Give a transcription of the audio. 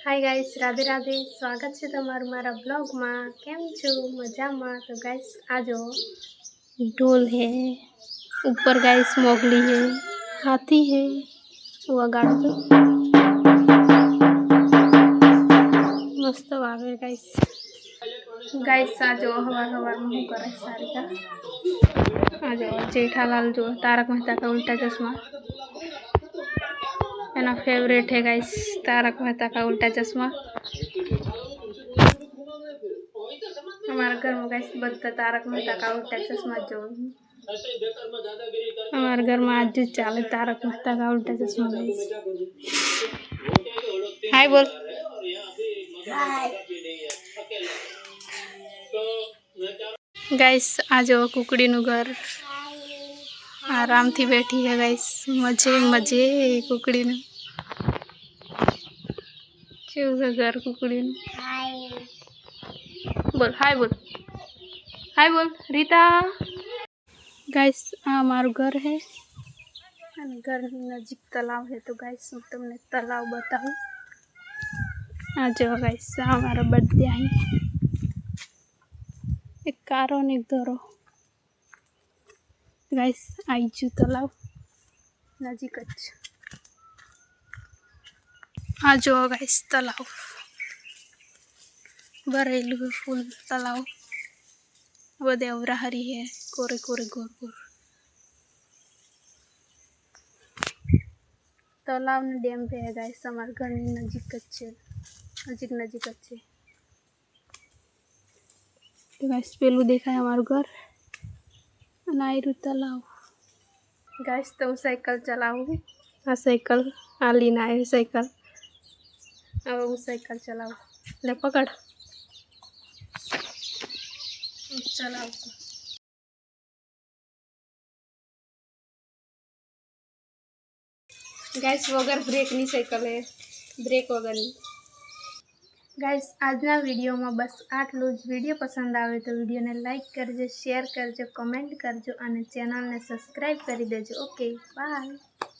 Hi guys Radhe Radhe स्वागत है तुम्हारे मारा ब्लॉग में केम छू मज़ा में तो गाइस आजो ढोल है ऊपर गाइस मोगली है हाथी है वो गाड़ पे मस्त आवे गाइस गाइस आजो हवा हवा में हूँ कर सारी का आजो जेठालाल जो तारक मेहता का उल्टा चश्मा એના ફેવરેટ है गाइस तारक मेहता का उल्टा चश्मा हमारा घर में गाइस બધા તારક મહેતા કા ઉલ્ટા ચશ્મા જોવે हमारे घर में आज चाले तारक मेहता का उल्टा चश्मा गाइस हाय बोल ગાઈસ આ જો કુકડીનું ઘર આરામથી બેઠી છે ગાઈસ મજે મજે કુકડીનું કેવું છે ઘર કુકડીનું બોલ હાય બોલ હાય બોલ રીતા ગાઈસ આ મારું ઘર છે અને ઘરની નજીક તલાવ છે તો ગાઈસ હું તમને તલાવ બતાવું આ જો ગાઈસ આ મારા બર્થડે અહીં એક કારો ને એક દોરો ગાઈસ આવી ગયું તલાવ નજીક જ हाँ, आ जाओ गाइस तलाव बरेलू फूल तलाव वो देवरा हरी है। कोरे कोरे, गोर गोर। तलाव ने डैम पे है गाइस हमारे घर नजीक कच्चे नजीक नजीक कच्चे तो गाइस पेलू देखा है हमारा घर? नायरू तलाव गाइस तो साइकिल चलाऊँ। हाँ साइकिल। आ लेना है, साइकिल। હવે હું સાયકલ ચલાવું લે પકડ ચલાવું ગાઈસ વગર બ્રેકની સાયકલ એ બ્રેક વગરની ગાઈસ આજના વિડીયોમાં બસ આટલું જ વીડિયો પસંદ આવે તો વિડીયોને લાઇક કરજો શેર કરજો કમેન્ટ કરજો અને ચેનલને સબસ્ક્રાઈબ કરી દેજો ઓકે બાય